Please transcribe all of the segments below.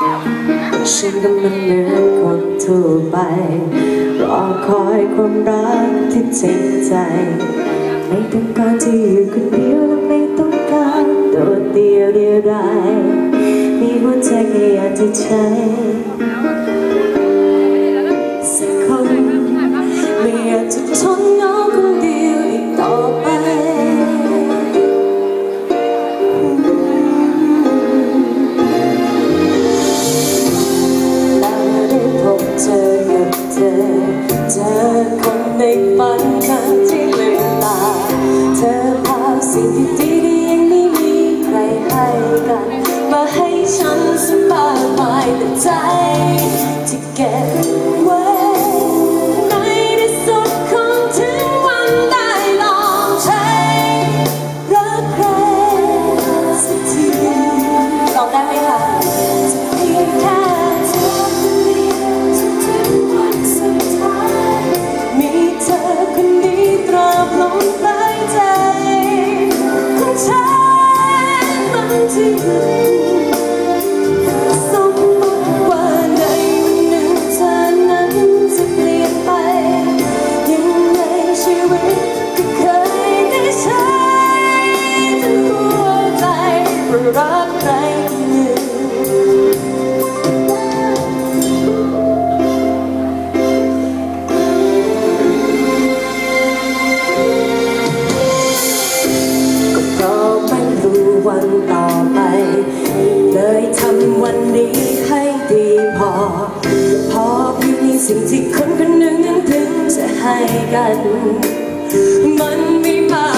ฉันกำลังเหมือนคนทั่วไป รอคอยความรักที่จริงใจ ไม่ต้องการที่อยู่คนเดียวไม่ต้องการตัวเดียวเดียวดามีหัวใจแค่อยากจะใช้ จากที่ลืมตา เธอพาสิ่งดีๆที่ยังไม่มีใครให้กัน มาให้ฉันสบายแต่ใจ you. สิ่งที่คนคนหนึ่งถึงจะให้กัน มันไม่มา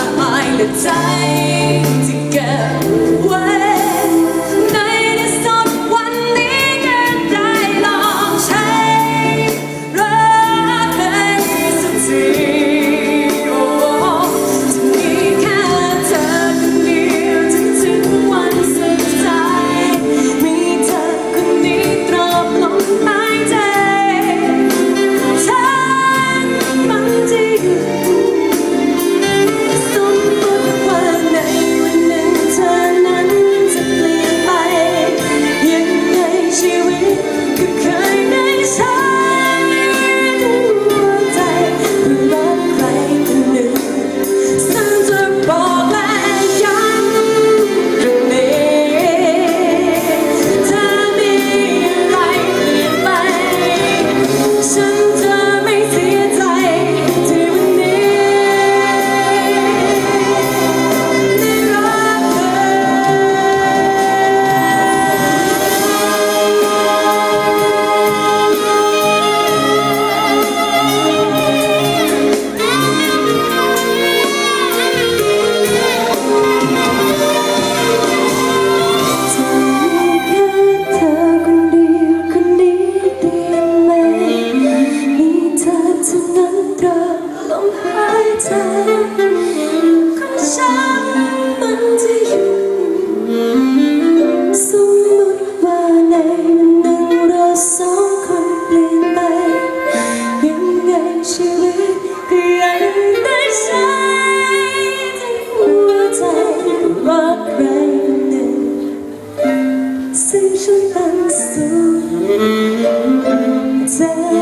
在